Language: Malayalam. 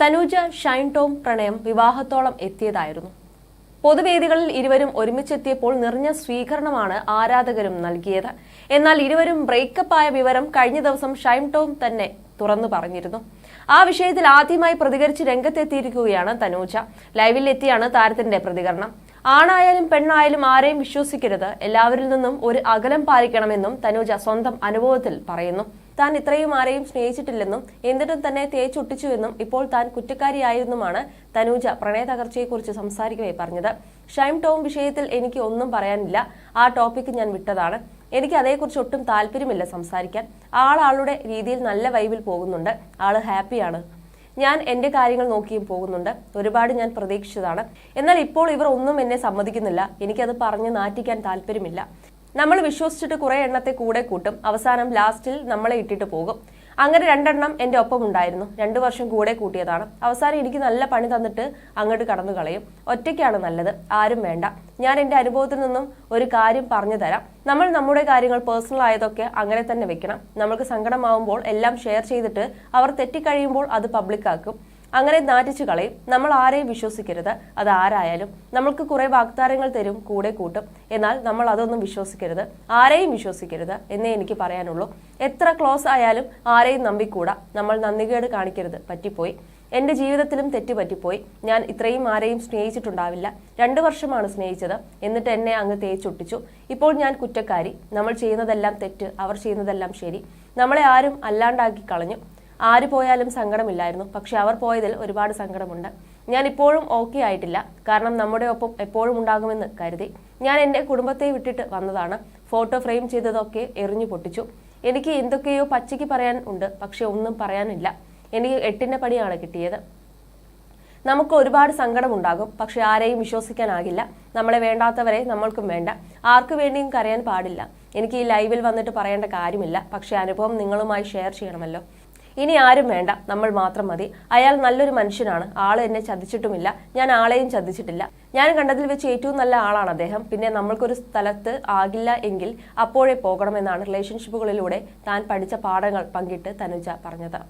തനൂജ ഷൈൻ ടോം പ്രണയം വിവാഹത്തോളം എത്തിയതായിരുന്നു. പൊതുവേദികളിൽ ഇരുവരും ഒരുമിച്ചെത്തിയപ്പോൾ നിറഞ്ഞ സ്വീകരണമാണ് ആരാധകരും നൽകിയത്. എന്നാൽ ഇരുവരും ബ്രേക്കപ്പ് ആയ വിവരം കഴിഞ്ഞ ദിവസം ഷൈൻ ടോം തന്നെ തുറന്നു പറഞ്ഞിരുന്നു. ആ വിഷയത്തിൽ ആദ്യമായി പ്രതികരിച്ച് രംഗത്തെത്തിയിരിക്കുകയാണ് തനൂജ. ലൈവിൽ എത്തിയാണ് താരത്തിന്റെ പ്രതികരണം. ആണായാലും പെണ്ണായാലും ആരെയും വിശ്വസിക്കരുത്. എല്ലാവരിൽ നിന്നും ഒരു അകലം പാലിക്കണമെന്നും തനൂജ സ്വന്തം അനുഭവത്തിൽ പറയുന്നു. താൻ ഇത്രയും ആരെയും സ്നേഹിച്ചിട്ടില്ലെന്നും എന്നിട്ടും തന്നെ തേച്ചൊട്ടിച്ചുവെന്നും ഇപ്പോൾ താൻ കുറ്റക്കാരിയായിരുന്നുമാണ് തനൂജ പ്രണയ തകർച്ചയെക്കുറിച്ച് സംസാരിക്കവേ പറഞ്ഞത്. ഷൈം ടോം വിഷയത്തിൽ എനിക്ക് ഒന്നും പറയാനില്ല. ആ ടോപ്പിക്ക് ഞാൻ വിട്ടതാണ്. എനിക്ക് അതേക്കുറിച്ച് ഒട്ടും താല്പര്യമില്ല സംസാരിക്കാൻ. ആളാളുടെ രീതിയിൽ നല്ല വൈബിൽ പോകുന്നുണ്ട്. ആൾ ഹാപ്പിയാണ്. ഞാൻ എന്റെ കാര്യങ്ങൾ നോക്കിയും പോകുന്നുണ്ട്. ഒരുപാട് ഞാൻ പ്രതീക്ഷിച്ചതാണ്. എന്നാൽ ഇപ്പോൾ ഇവർ ഒന്നും എന്നെ സമ്മതിക്കുന്നില്ല. എനിക്കത് പറഞ്ഞ് നാറ്റിക്കാൻ താല്പര്യമില്ല. നമ്മൾ വിശ്വസിച്ചിട്ട് കുറെ എണ്ണത്തെ കൂടെ കൂട്ടും. അവസാനം ലാസ്റ്റിൽ നമ്മളെ ഇട്ടിട്ട് പോകും. അങ്ങനെ രണ്ടെണ്ണം എന്റെ ഒപ്പം ഉണ്ടായിരുന്നു. രണ്ടു വർഷം കൂടെ കൂട്ടിയതാണ്. അവസാനം എനിക്ക് നല്ല പണി തന്നിട്ട് അങ്ങോട്ട് കടന്നു കളയും. ഒറ്റയ്ക്കാണ് നല്ലത്. ആരും വേണ്ട. ഞാൻ എന്റെ അനുഭവത്തിൽ നിന്നും ഒരു കാര്യം പറഞ്ഞു തരാം. നമ്മൾ നമ്മുടെ കാര്യങ്ങൾ പേഴ്സണൽ ആയതൊക്കെ അങ്ങനെ തന്നെ വെക്കണം. നമ്മൾക്ക് സങ്കടമാവുമ്പോൾ എല്ലാം ഷെയർ ചെയ്തിട്ട് അവർ തെറ്റിക്കഴിയുമ്പോൾ അത് പബ്ലിക്കാക്കും അങ്ങനെ നാറ്റിച്ചു കളയും. നമ്മൾ ആരെയും വിശ്വസിക്കരുത്. അത് ആരായാലും നമ്മൾക്ക് കുറേ വാഗ്ദാനങ്ങൾ തരും കൂടെ കൂട്ടും. എന്നാൽ നമ്മൾ അതൊന്നും വിശ്വസിക്കരുത്. ആരെയും വിശ്വസിക്കരുത് എന്നേ എനിക്ക് പറയാനുള്ളൂ. എത്ര ക്ലോസ് ആയാലും ആരെയും നമ്പിക്കൂടാ. നമ്മൾ നന്ദികേട് കാണിക്കരുത്. പറ്റിപ്പോയി. എന്റെ ജീവിതത്തിലും തെറ്റ് പറ്റിപ്പോയി. ഞാൻ ഇത്രയും ആരെയും സ്നേഹിച്ചിട്ടുണ്ടാവില്ല. രണ്ടു വർഷമാണ് സ്നേഹിച്ചത്. എന്നിട്ട് എന്നെ അങ്ങ് തേച്ചൊട്ടിച്ചു. ഇപ്പോൾ ഞാൻ കുറ്റക്കാരി. നമ്മൾ ചെയ്യുന്നതെല്ലാം തെറ്റ്. അവർ ചെയ്യുന്നതെല്ലാം ശരി. നമ്മളെ ആരും അല്ലാണ്ടാക്കി കളഞ്ഞു. ആര് പോയാലും സങ്കടമില്ലായിരുന്നു. പക്ഷെ അവർ പോയതിൽ ഒരുപാട് സങ്കടമുണ്ട്. ഞാൻ ഇപ്പോഴും ഓക്കെ ആയിട്ടില്ല. കാരണം നമ്മുടെ ഒപ്പം എപ്പോഴും ഉണ്ടാകുമെന്ന് കരുതി. ഞാൻ എന്റെ കുടുംബത്തെ വിട്ടിട്ട് വന്നതാണ്. ഫോട്ടോ ഫ്രെയിം ചെയ്തതൊക്കെ എറിഞ്ഞു പൊട്ടിച്ചു. എനിക്ക് എന്തൊക്കെയോ പച്ചയ്ക്ക് പറയാൻ ഉണ്ട്. പക്ഷെ ഒന്നും പറയാനില്ല. എനിക്ക് എട്ടിന്റെ പണിയാണ് കിട്ടിയത്. നമുക്ക് ഒരുപാട് സങ്കടമുണ്ടാകും. പക്ഷെ ആരെയും വിശ്വസിക്കാനാകില്ല. നമ്മളെ വേണ്ടാത്തവരെ നമ്മൾക്കും വേണ്ട. ആർക്കു വേണ്ടിയും കരയാൻ പാടില്ല. എനിക്ക് ഈ ലൈവിൽ വന്നിട്ട് പറയേണ്ട കാര്യമില്ല. പക്ഷെ അനുഭവം നിങ്ങളുമായി ഷെയർ ചെയ്യണമല്ലോ. ഇനി ആരും വേണ്ട. നമ്മൾ മാത്രം മതി. അയാൾ നല്ലൊരു മനുഷ്യനാണ്. ആൾ എന്നെ ചതിച്ചിട്ടുമില്ല. ഞാൻ ആളെയും ചതിച്ചിട്ടില്ല. ഞാൻ കണ്ടതിൽ വെച്ച് ഏറ്റവും നല്ല ആളാണ് അദ്ദേഹം. പിന്നെ നമ്മൾക്കൊരു സ്ഥലത്ത് ആകില്ല എങ്കിൽ അപ്പോഴേ പോകണമെന്നാണ് റിലേഷൻഷിപ്പുകളിലൂടെ താൻ പഠിച്ച പാഠങ്ങൾ പങ്കിട്ട് തനുജ പറഞ്ഞത്.